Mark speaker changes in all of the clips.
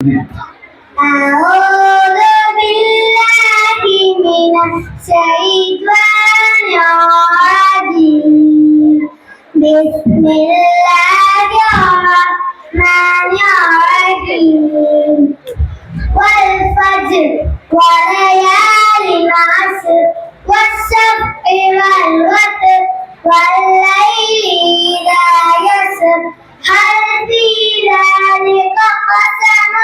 Speaker 1: أعوذ بالله من الشيطان الرجيم بسم الله الرحمن الرحيم والفجر وليال العصر والسبع والوتر والليل إذا يسر هل في ذلك
Speaker 2: قدر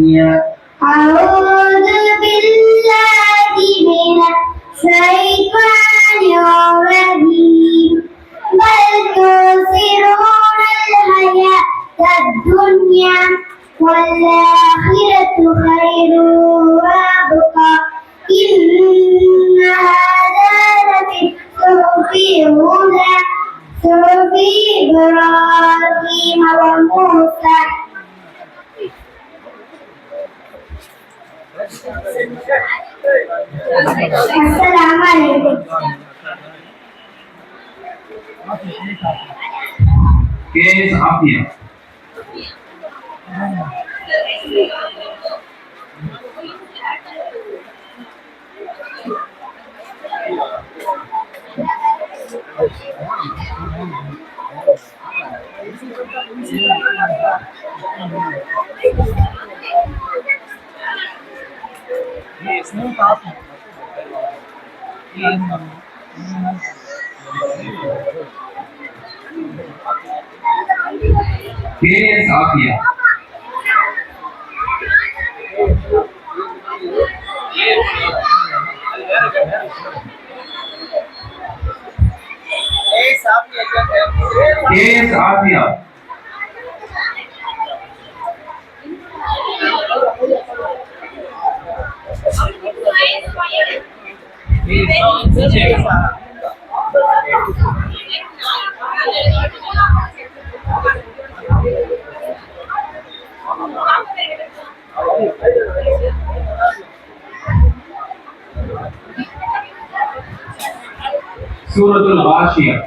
Speaker 2: الدنيا
Speaker 1: أعوذ بالله من الشيطان
Speaker 2: Quem é Sábia? சூரத்துல்
Speaker 1: வாஷியம்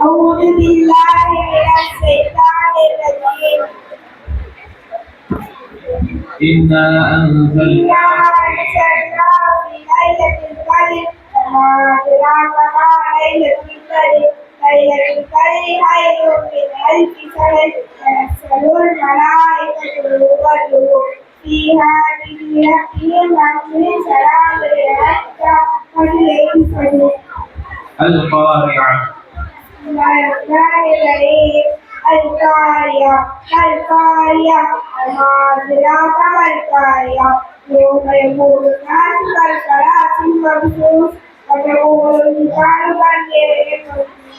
Speaker 1: أعوذ بالله من الشيطان الرجيم.
Speaker 3: إنا أنزلنا
Speaker 2: في ليلة القدر. وما أدراك ما ليلة القدر؟ ليلة القدر خير من ألف شهر تنزل الملائكة والروح فيها بإذن ربهم من سلام حتى مطلع الفجر
Speaker 3: القارعة.
Speaker 2: القارية القارية وما أدراك ما القارية يوم يقول الناس كالفراش المبثوث وتقول الجبال كالجيش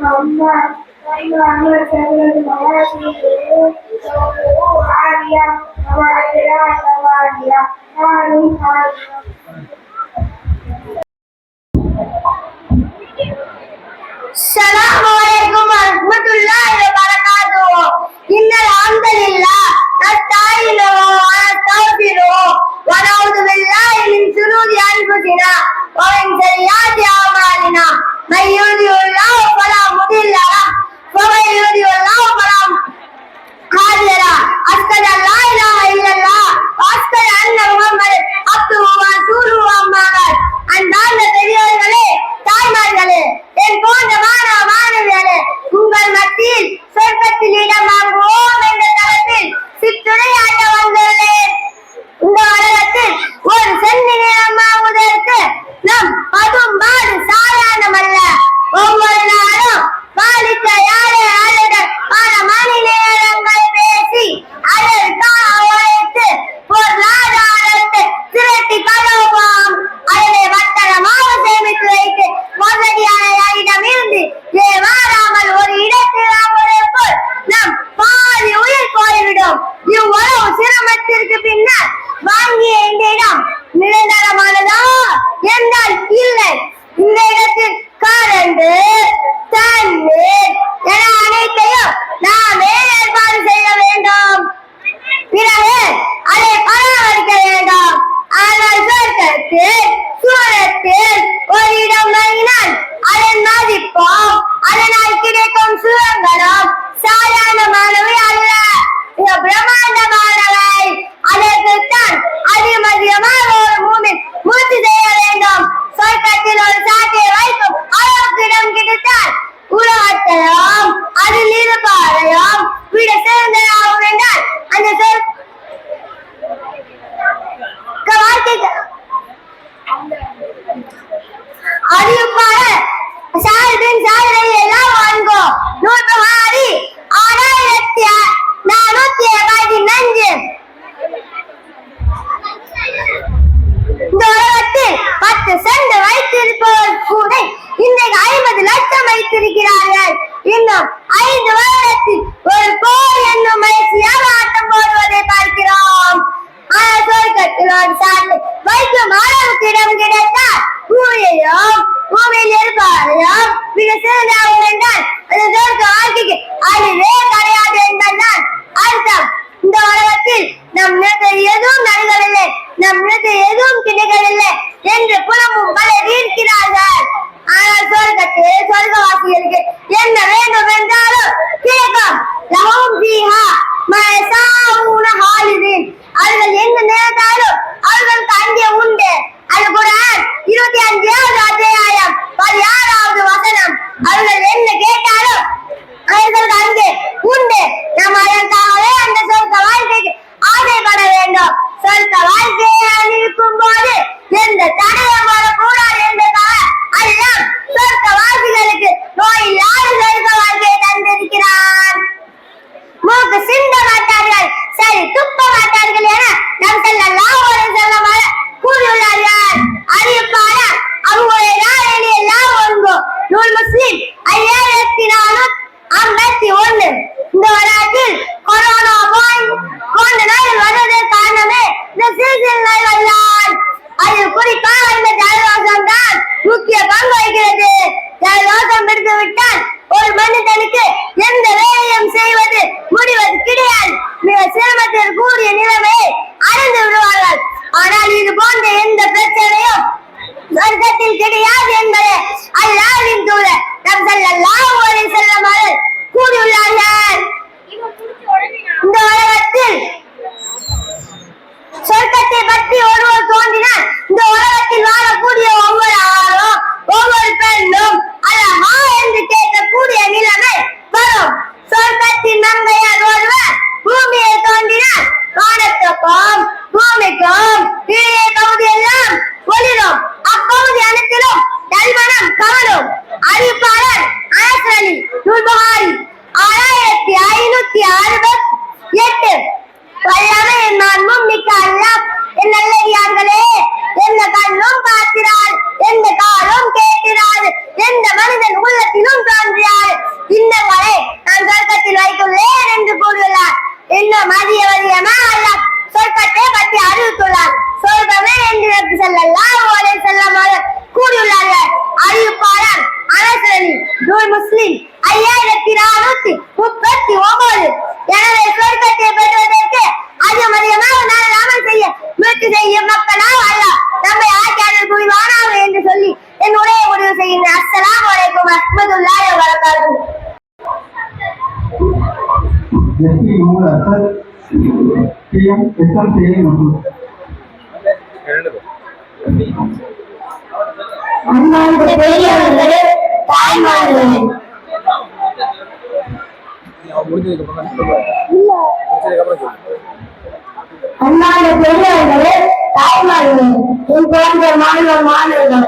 Speaker 2: أما وإذا عملت المواشي تقول عالية وما أدراك ما هي السلام عليكم ورحمة الله وبركاته إن الحمد لله نستعينه ونستغفره ونعوذ بالله من شرور أنفسنا ومن سيئات أعمالنا من يهده الله فلا مضل له ومن يهده الله فلا هادي له أشهد أن لا إله إلا الله وأشهد أن محمدا عبده ورسوله أما بعد அன்பார்ந்த பெரியவர்களே வைத்திருக்கிறார்கள். இன்னும் ஐந்து வருடத்தில் ஒரு போர் என்னும் மகிழ்ச்சியாக ஆட்டம் போடுவதை பார்க்கிறோம். ஆனால் சொர்க்கத்தில் ஒரு வைக்கும் அளவுக்கு இடம் கிடைத்தால் பூமியையும் பூமியில் இருப்பவரையும் மிக சிறந்தாகும் என்றால் அது சொர்க்க வாழ்க்கைக்கு அழிவே கிடையாது என்பதுதான் அர்த்தம். இந்த உலகத்தில் நம் நிலத்தில் எதுவும் நடக்கவில்லை நம் நிலத்தில் எதுவும் கிடைக்கவில்லை என்று புலமும் பலர் இருக்கிறார்கள் ஆனால் சொர்க்கத்தில் சொர்க்கவாசிகளுக்கு என்ன வேண்டும் என்றாலும் கிடைக்கும் லஹும் ஃபீஹா மா யசாஊன ஹாலிதீன் அவர்கள் என்ன நினைத்தாலும் அவர்களுக்கு அங்கே உண்டு அது குரான் இருபத்தி அஞ்சாவது அத்தியாயம் பதினாறாவது வசனம் அவர்கள் என்ன கேட்டாலும் அவர்களுக்கு அங்கே உண்டு நாம் அதற்காகவே அந்த சொர்க்க வாழ்க்கைக்கு ஆசைப்பட வேண்டும் சொர்க்க வாழ்க்கையை அணிவிக்கும் போது எந்த தடயம் வரக்கூடாது என்பதாக அல்லாம் சொர்க்க வாசிகளுக்கு நோய் இல்லாத சொர்க்க வாழ்க்கையை தந்திருக்கிறான் மூக்கு சிந்த மாட்டார்கள் சரி துப்ப மாட்டார்கள் என நம் செல்லலாம் ஒரு செல்லமாக கூறியுள்ளார்கள் அறிவிப்பாளர் அவங்களுடைய எல்லாம் ஒன்று நூல் முஸ்லிம் ஐயாயிரத்தி நானூத்தி ஐம்பத்தி ஒண்ணு இந்த வரலாற்றில் கொரோனா போய் போன்ற நோய்கள் வருவதற்கு காரணமே இந்த சீசன் நோய் வல்லால் அதில் குறிப்பாக இந்த ஜலதோஷம் தான் முக்கிய பங்கு வகிக்கிறது ஜலதோஷம் பிடித்து விட்டால் ஒரு மனிதனுக்கு எந்த வேலையும் செய்வது முடிவது கிடையாது மிக சிரமத்தில் கூடிய நிலைமையை அடைந்து விடுவார்கள் ஆனால் இது போன்ற எந்த பிரச்சனையும் சொர்க்கத்தில் கிடையாது என்பதை அல்லாஹ்வின் தூதர் நம் ஸல்லல்லாஹு அலைஹி வஸல்லம் அவர்கள் கூறியுள்ளார்கள் இந்த உலகத்தில் சொர்க்கத்தை ஒருவர் தோன்றினார் இந்த உலகத்தில் வாழக்கூடிய ஒவ்வொரு ஆளும் ஒவ்வொரு பெண்ணும் அழகா என்று கேட்கக்கூடிய நிலைமை வரும். சொர்க்கத்தின் மங்கையார் ஒருவர் பூமியை தோன்றினார். வானத்துக்கும் பூமிக்கும் கீழே பகுதி எல்லாம் ஒளிரும். அப்பகுதி அனைத்திலும் நல்மணம் கவரும் அறிவிப்பாளர் அனசலி நூல்புகாரி ஆறாயிரத்தி ஐநூத்தி அறுபத்தி எட்டு. வல்லமை மாண்பும் மிக்க அல்லாஹ் என் நல்லடியார்களே எந்த கண்ணும் பார்க்கிறாள் எந்த காலும் கேட்கிறாள் எந்த மனிதன் உள்ளத்திலும் தோன்றியார் இன்னங்களை நான் சொர்க்கத்தில் வைத்துள்ளேன் என்று கூறுகிறார். இன்னும் அதிக வலியமா அல்ல. சொர்க்கத்தை பற்றி அறிவித்துள்ளார் சொர்க்கமே என்று நபி ஸல்லல்லாஹு அலைஹி வஸல்லம் அவர்கள் கூறியுள்ளார்கள் அறிவிப்பாளர் அனசரணி நூல் முஸ்லிம் ஐயாயிரத்தி நானூத்தி முப்பத்தி ஒன்பது எனவே சொர்க்கத்தை பெறுவதற்கு அதிகம் அதிகமாக நான் நாமல் செய்ய முயற்சி செய்யும் மக்களாக அல்ல நம்மை ஆட்சியாளர் புரிவானாக என்று சொல்லி என் உரையை முடிவு செய்கின்றேன் அஸ்ஸலாமு அலைக்கும் வரஹ்மத்துல்லாஹி வபரகாத்துஹு
Speaker 4: எஸ்பி நூல் அசல் பிஎம் எஸ்எம்சிஐ மற்றும்
Speaker 2: அன்பார்ந்த பெரியவர்களே தாய்மார்களே அன்பார்ந்த பெரியவர்களே தாய்மார்களே என் போன்ற மாணவ மாணவர்கள்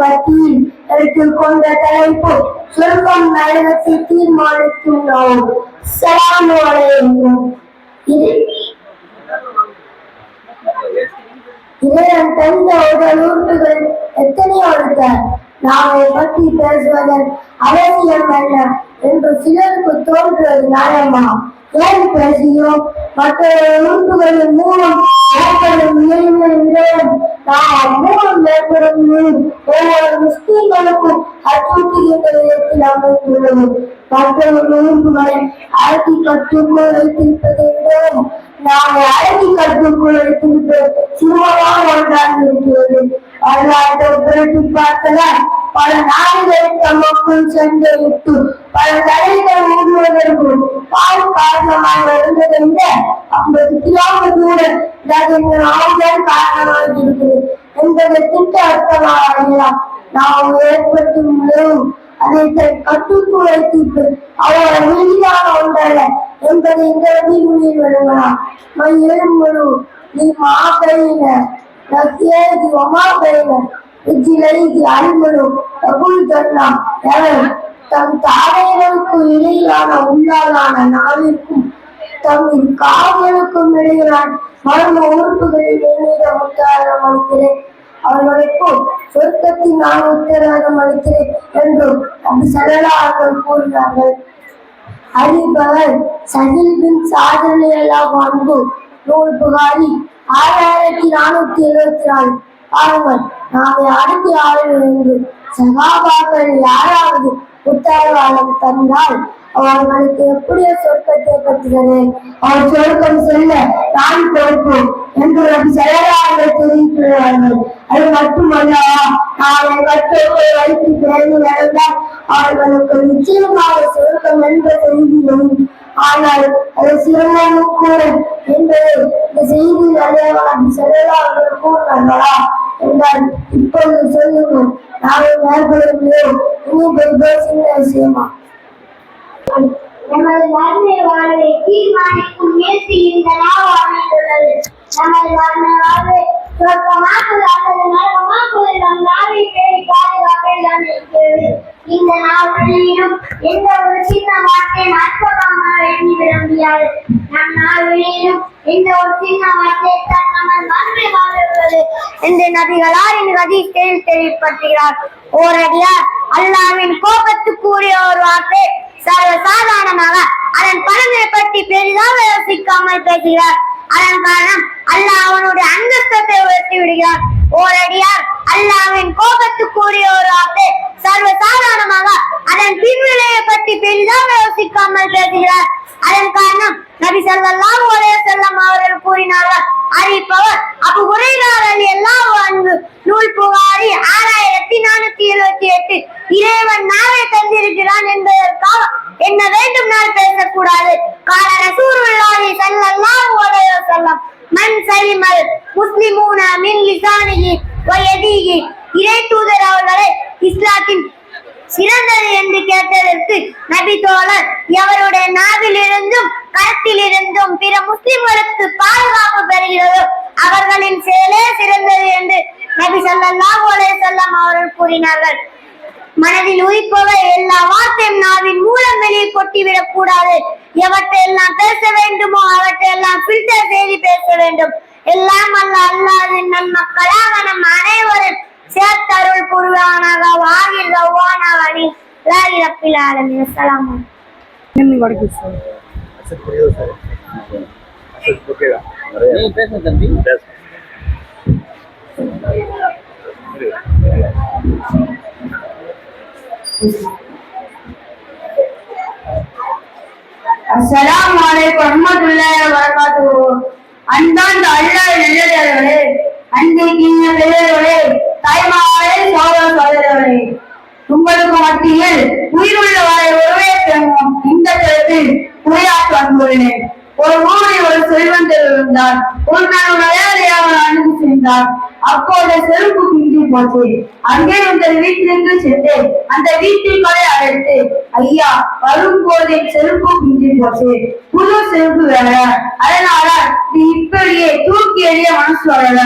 Speaker 2: மத்தியில் எடுத்துக் கொண்ட தலைப்பு சொர்க்கம் நரகத்தை தீர்மானித்துள்ளோம். சலாம் இது இதன் தந்த உடல் உறுப்புகள் எத்தனையோ இருக்க நாமை பற்றி பேசுவதன் அவசியம் என்ன என்று சிலருக்கு தோன்றுவது நியாயமா? ஏன் பேசுகிறோம்? மற்ற உறுப்புகளின் மூலம் ஏற்படும் இயல்பின் நாம் மூலம் ஏற்படும் நீர் ஒவ்வொரு முஸ்லீம்களுக்கும் அச்சுறுத்துகின்ற விதத்தில் அமைந்துள்ளது. மற்றொரு உறுப்புகளை அடக்கி கட்டுக்குள் வைத்திருப்பது நாங்கள் அடக்கி கட்டுக்குள் வைத்திருப்பது சுலபமாக ஒன்றாக இருக்கிறது வரலாற்றை புரட்டி பார்க்கலாம் பல நாடுகள் தமக்குள் விட்டு பல தலைகள் ஊடுவதற்கும் பால் காரணமாக இருந்ததை விட ஐம்பது கிலோமீட்டர் தூரம் இதற்கு ஆயுதம் காரணமாக இருக்கிறது. என்பதை திட்ட அர்த்தமாக அறியலாம். நாம் ஏற்பட்டுள்ளோம் அதை தன் கட்டுக்குள் வைத்திருப்பது அவரோட மீதான ஒன்றல்ல என்பதை இங்கிருந்து நீ வருவா மயிலும் மனு
Speaker 1: நீ மா கையின நசியேதி ஒமா கையின இச்சிலைதி அருமனு தகுல் தன்னா எவன் தன் தாரைகளுக்கு இடையிலான உள்ளாலான நாளிற்கும் தம் காவலுக்கும் இடையிலான மர்ம உறுப்புகளில் என்னிடம் உத்தாரம் அளிக்கிறேன். அவர்களுக்கும் சொர்க்கத்தின் நான் உத்தரவாதம் அளிக்கிறேன் என்றும் அப்படி சடலாக கூறினார்கள். அறிபவர் சகில் பின் சாதனை அன்பு நூல் புகாரி ஆறாயிரத்தி நானூத்தி எழுபத்தி நாலு. பாருங்கள் நாளை அடுத்து ஆளுநர் என்று சகாபாக்கள் யாராவது உத்தரவாதம் தந்தால் அவர்களுக்கு எப்படி சொர்க்கத்தை பற்றுகிறது அவர் சொர்க்கம் செல்ல நான் பொறுப்பு என்று நபி செயலாளர்கள் தெரிவிக்கிறார்கள். அது மட்டுமல்லவா நாளை கட்டத்தை வைத்து பிறகு நடந்தால் அவர்களுக்கு நிச்சயமாக சொர்க்கம் என்ற செய்தியும் ஆனால் அது சிறந்தமும் கூட என்பதை இந்த செய்தி அறியவர்கள் செயலாளர்கள் கூறினார்களா என்றால் இப்பொழுது சொல்லுங்கள். நாங்கள் மேற்கொள்கிறோம். இன்னும் சின்ன விஷயமா? நமது வாழ்வை தீர்மானிக்கும் முயற்சி இந்த நாள் அமைந்துள்ளது நமது வாழ்வை இந்த நாவலிலும் எந்த ஒரு சின்ன வார்த்தை அற்பமாக எண்ணிவிட முடியாது நம் நாவலிலும் எந்த ஒரு சின்ன வார்த்தை தான் நமது வாழ்வுள்ளது என்று நபிகளார் இந்த ஹதீஸில் தெளிவுபடுத்துகிறார் ஓரடியார் அல்லாவின் கோபத்துக்குரிய ஒரு வார்த்தை சர்வ சாதாரணமாக அதன் பலனை பற்றி பெரிதாக யோசிக்காமல் பேசுகிறார். அதன் காரணம் அல்லாஹ் அவனுடைய அந்தஸ்தத்தை உயர்த்தி விடுகிறான். ஓரடியார் அல்லாவின் கூறிய ஒரு வார்த்தை சர்வ சாதாரணமாக அதன் பின்விளையை பற்றி பெரிதாக யோசிக்காமல் பேசுகிறார். அதன் காரணம் நபி ஸல்லல்லாஹு ஒரே செல்லம் அவர்கள் கூறினார்கள் அறிவிப்பவர் அபு ஹுரைரா எல்லாம் அன்ஹு. நூல் புகாரி ஆறாயிரத்தி நானூத்தி எழுபத்தி எட்டு. இறைவன் நாளை தந்திருக்கிறான் என்பதற்காக என்ன வேண்டும் நான் பேசக்கூடாது. கால ரசூலுல்லாஹி ஸல்லல்லாஹு ஒரே செல்லம் மன் சலிமல் முஸ்லிமூன மின் லிசானிஹி வ இறை தூதர் அவர்களை இஸ்லாத்தின் சிறந்தது என்று கேட்டதற்கு நபி தோழர் எவருடைய நாவிலிருந்தும் கரத்திலிருந்தும் பிற முஸ்லிம்களுக்கு பாதுகாப்பு பெறுகிறதோ அவர்களின் செயலே சிறந்தது என்று நபி ஸல்லல்லாஹு அலைஹி வஸல்லம் அவர்கள் கூறினார்கள். மனதில் உயிர்ப்பவை எல்லா வார்த்தையும் நாவின் மூலம் வெளியே கொட்டிவிடக் கூடாது. எவற்றை எல்லாம் பேச வேண்டுமோ அவற்றை எல்லாம் ஃபில்டர் செய்து பேச வேண்டும். எல்லாம் அல்ல அல்லாது நம் மக்களாக நம் அனைவரும் சேர்த்தருள் புரிவானாக வாகில் ரவ்வானாக அணி. லாகி ரப்பில் ஆலமீன். அஸ்ஸலாமு அலைக்கும்.
Speaker 5: சரி.
Speaker 2: பேசுங்க தம்பி
Speaker 5: பேச
Speaker 1: அஸ்ஸலாமு அலைக்கும் வரஹ்மத்துல்லாஹி வபரகாத்துஹு. அன்பார்ந்த அல்லாஹ் நல்லடியார்களே அன்பிற்கினிய பெரியவர்களே தாய்மாரே சோதர சகோதரர்களே உங்களுக்கு மத்தியில் உயிருள்ள வரை ஒருவே பெறுவோம் இந்த கருத்தில் உரையாற்ற வந்துள்ளேன் ஒரு ஊரில் ஒரு செல்வந்தர் இருந்தார் ஒரு நாள் விளையாடியாக அனுப்பி சென்றார் அப்போது செருப்பு பிஞ்சு போச்சு. அங்கே அந்த வீட்டிலிருந்து சென்று அந்த வீட்டுக்களை அழைத்து ஐயா வரும்போது என் செருப்பு பிஞ்சு போச்சு. புது செருப்பு வேற. அதனால நீ இப்படியே தூக்கி எறிய மனசு வரல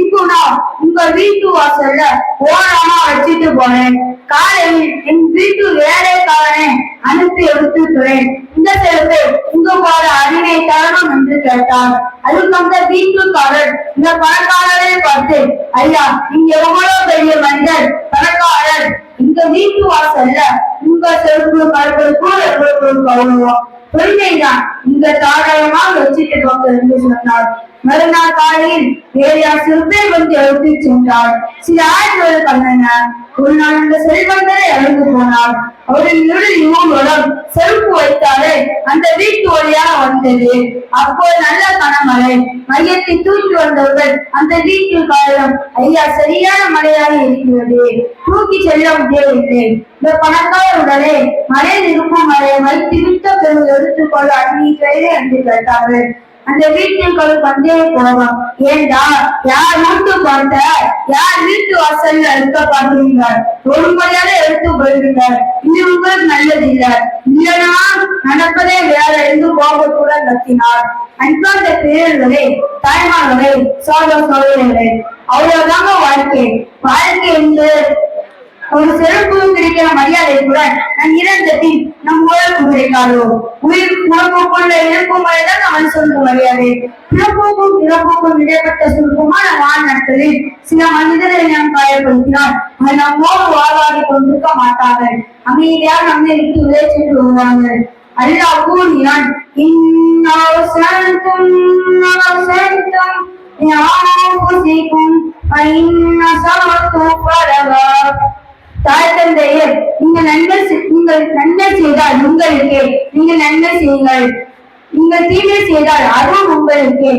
Speaker 1: இப்போ நான் உங்க வீட்டு வாசல்ல ஓரமா வச்சுட்டு போனேன் காலையில் என் வீட்டு வேலைக்காரனை அனுப்பி எடுத்துக்கிறேன். இந்த உங்க பாரு அறிவை தரணும் என்று கேட்டான் அதுக்கு அந்த வீட்டுக்காரர். இந்த பணக்காரரை பார்த்து ஐயா நீங்க எவ்வளவு பெரிய மனிதர் பணக்காரர். இந்த வீட்டு வாசல்ல உங்க செருப்பு கருப்பு எவ்வளவு கௌரவம் உண்மைதான் இந்த தாராளமாக வச்சுட்டு போங்க என்று சொன்னார். மறுநாள் காலையில் வேறு சிறுத்தை வந்து எழுத்து சென்றாள். சில ஆய்வுகள் பண்ணன ஒரு நாள் அந்த செல்வந்தரை அழுந்து போனார் அவரின் இரு யுவங்களும் செருப்பு வைத்தாலே அந்த வீட்டு வழியாக வந்தது. அப்போது நல்ல கனமழை. மையத்தை தூக்கி வந்தவர்கள் அந்த வீட்டில் காலம் ஐயா சரியான மழையாக இருக்கிறது. தூக்கி செல்ல முடியவில்லை. இந்த பணக்கார உடனே மழையில் இருக்கும் மழை வைத்து விட்ட பெரும் எடுத்துக்கொள்ள அன்னிக்கிறே என்று கேட்டார்கள் அந்த வீட்டுக்குள் வந்தே போவோம் ஏண்டா? யார் வீட்டு பார்த்த யார் வீட்டு வாசல்ல இருக்க பாக்குறீங்க ஒரு முறையால எடுத்து போயிருங்க இது உங்களுக்கு நல்லது இல்லனா நடப்பதே வேற. இருந்து போக கூட கத்தினார். அன்பாந்த பேரர்களே தாய்மார்களே சோழ சோழர்களே அவ்வளவுதாங்க வாழ்க்கை. வாழ்க்கை என்று ஒரு செருப்பும் கிடைக்கிற மரியாதை கூட நம் இறந்ததில் நம் உழப்பு கிடைக்காதோ. உயிர் உழப்புக்குள்ள இறப்பும் வரைதான் நம்ம சொல்லும் மரியாதை. பிறப்போக்கும் இறப்புக்கும் இடைப்பட்ட சுருக்கமான வாழ்நாட்களில் சில மனிதரை நாம் காயப்படுத்தினால் அது நம்மோடு வாழாடி கொண்டிருக்க மாட்டார்கள். அமைதியாக நம்மை விட்டு உதவி சென்று வருவார்கள் அல்லாஹ் கூறினான் இன்னவசனத்தும் தாய் தந்தையே நீங்கள் நன்மை செய்- நீங்கள் நன்மை செய்தால் உங்களுக்கே நீங்கள் நன்மை செய்யுங்கள். நீங்கள் தீமை செய்தால் அதுவும் உங்களுக்கே.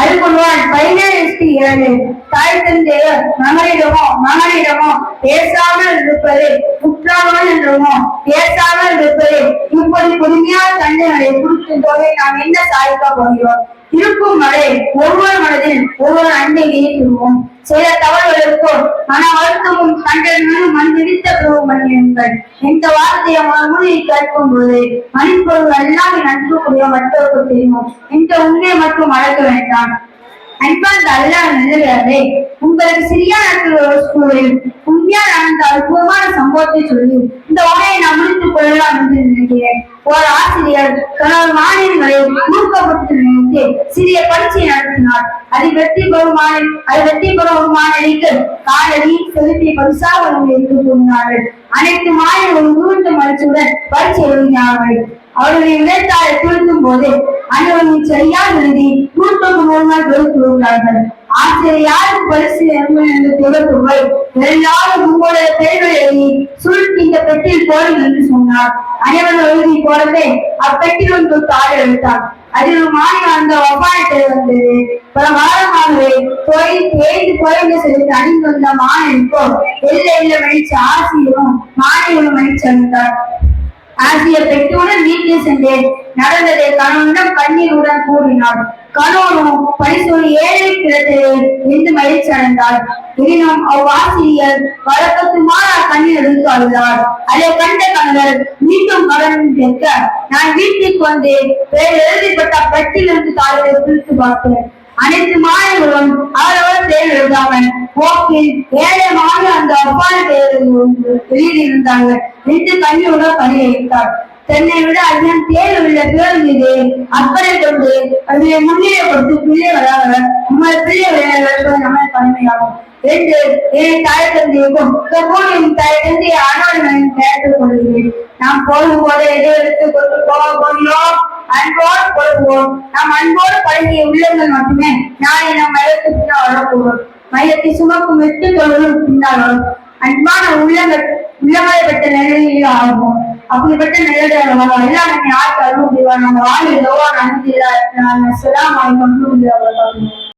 Speaker 1: அல்குர்ஆன் பதினேழு ஏழு தாய் தந்தையர் மகனிடமோ மகனிடமோ பேசாமல் இருப்பது குற்றாமல் என்றமோ பேசாமல் இருப்பது இப்படி பொறுமையான தண்டனை கொடுக்கும் நாம் என்ன சாதிக்க போகிறோம்? இருக்கும் வரை ஒவ்வொரு மனதில் ஒவ்வொரு அன்பையை சொல்வோம் சில தவறுகளுக்கோ மன வருத்தமும் கண்டனும் மண் பிரபுமன் பிறகு இந்த வார்த்தையை மொழி கேட்கும் போது மணிப்பொருள் எல்லாமே நன்கக்கூடிய கூடிய தெரியும். இந்த உண்மையை மட்டும் மறக்க வேண்டாம். அன்பார்ந்த அல்லாஹ் நல்லே உங்களுக்கு சிறிய நாட்கள் உண்மையா நடந்த அற்புதமான சம்பவத்தை சொல்லி இந்த உரையை நாம் முடித்துக் கொள்ளலாம் என்று நினைக்கிறேன். ஒரு ஆசிரியர் தனது மாணவர்களை ஊக்கப்படுத்த நினைத்து சிறிய பரீட்சை நடத்தினார். அதை வெற்றி பெறும் மாணவி அது வெற்றி பெறும் ஒரு மாணவிக்கு காலடி செலுத்தி பரிசாக எடுத்துக் கொண்டார்கள். அனைத்து மாணவர்களும் உருண்டு மகிழ்ச்சியுடன் பரீட்சை எழுதினார்கள் அவருடைய விளைத்தாரை திருத்தும் போது அனைவரும் சரியாக எழுதி நூற்றுக்கு மூணு நாள் கொடுத்துள்ளார்கள் ஆசிரியர் யாருக்கு பரிசு என்று திகழ்த்துவை எல்லாரும் உங்களுடைய பெயர்கள் எழுதி சுருட்டி இந்த பெட்டியில் போடும் என்று சொன்னார். அனைவரும் எழுதி போடவே அப்பெட்டியில் ஒன்று தாழ் எழுத்தார் அதில் ஒரு மாநில அந்த ஒப்பாயத்தை வந்தது. பல வாரமாகவே போய் தேய்ந்து குறைந்து செலுத்தி அணிந்து வந்த மாநிலக்கோ எல்லை எல்லை மணிச்சு ஆசிரியரும் மாநிலம் மணிச்சு அளித்தார். ஆசிய பெற்றோடன் வீட்டில் சென்றேன். நடந்ததை கணவனிடம் கண்ணீருடன் கூறினாள். கணவனும் பரிசோடு ஏழை கிடத்தது என்று மகிழ்ச்சி அடைந்தாள் எனினும் அவ்வாசிரியர் வழக்கத்துமாற கண்ணீர் எடுத்து அழுதார். அதை கண்ட கணவர் மீண்டும் கடன் கேட்க நான் வீட்டுக்கு வந்து வேறு எழுதிப்பட்ட பெட்டிலிருந்து தாயை பிரித்து பார்த்தேன் அனைத்து மாணவர்களும் அவரவர் பேர் எழுதாமல் போக்கில் ஏழை அந்த அப்பான பேர் எழுதியிருந்தாங்க என்று கண்ணியோட பதிலளித்தார் தன்னை விட அதிகம் தேர்வு உள்ள பேர் மீது அக்கறை கொண்டு அதிலே முன்னிலைப்படுத்தி பிள்ளை வராக உங்கள் பிள்ளை விளையாடுவது நம்ம கடமையாகும் என்று என் தாய் தந்தைக்கும் செப்போனின் தாய் தந்தையை ஆணவன் கேட்டுக் கொள்கிறேன் நாம் போகும் போது எதை எடுத்துக் கொண்டு போக போகிறோம்? அன்போடு கொள்வோம் நாம் அன்போடு பழகிய உள்ளங்கள் மட்டுமே நாளை நம் மையத்து பின்னால் வரக்கூடும் மையத்தை சுமக்கும் எட்டு தொழிலும் பின்னால் வரும். அன்பான உள்ளங்கள் உள்ளங்களை பெற்ற ஆகும் அப்படிப்பட்ட நிலையில எல்லாம் நம்ம யாருக்கு அருள் முடிவார் நம்ம வாழ்வில் எவ்வளோ நன்றி சொல்லாமல் கொண்டு